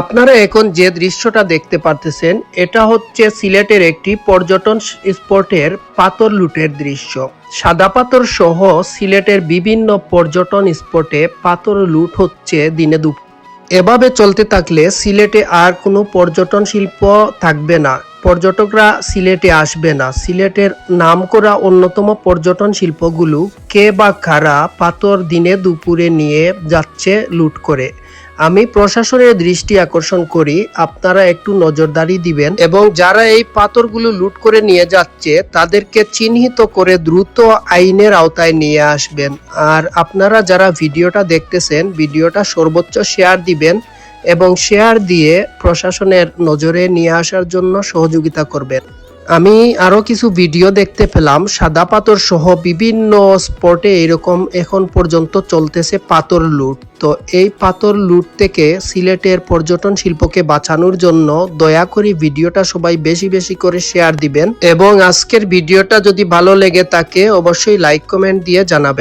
আপনারা এখন যে দৃশ্যটা দেখতে পারতেছেন, এটা হচ্ছে সিলেটের একটি পর্যটন স্পটের পাথর লুটের দৃশ্য। সাদা পাথর সহ সিলেটের বিভিন্ন পর্যটন স্পটে পাথর লুট হচ্ছে দিনে দুপুর। এভাবে চলতে থাকলে সিলেটে আর কোনো পর্যটন শিল্প থাকবে না। পর্যটকরা সিলেটে আসবে না। সিলেটের নাম করা অন্যতম পর্যটন শিল্পগুলো কে বা কারা পাথর দিনে দুপুরে নিয়ে যাচ্ছে লুট করে। আমি প্রশাসনের দৃষ্টি আকর্ষণ করি, আপনারা একটু নজরদারি দিবেন এবং যারা এই পাথরগুলো লুট করে নিয়ে যাচ্ছে, তাদেরকে চিহ্নিত করে দ্রুত আইনের আওতায় নিয়ে আসবেন। আর আপনারা যারা ভিডিওটা দেখতেছেন, ভিডিওটা সর্বোচ্চ শেয়ার দিবেন এবং শেয়ার দিয়ে প্রশাসনের নজরে নিয়ে আসার জন্য সহযোগিতা করবেন। আমি আরও কিছু ভিডিও দেখতে পেলাম। সাদা পাথর সহ বিভিন্ন স্পটে এরকম এখন পর্যন্ত চলতেছে পাথর লুট। তো এই পাথর লুট থেকে সিলেটের পর্যটন শিল্পকে বাঁচানোর জন্য দয়া করে ভিডিওটা সবাই বেশি বেশি করে শেয়ার দিবেন এবং আজকের ভিডিওটা যদি ভালো লেগে থাকে, অবশ্যই লাইক কমেন্ট দিয়ে জানাবেন।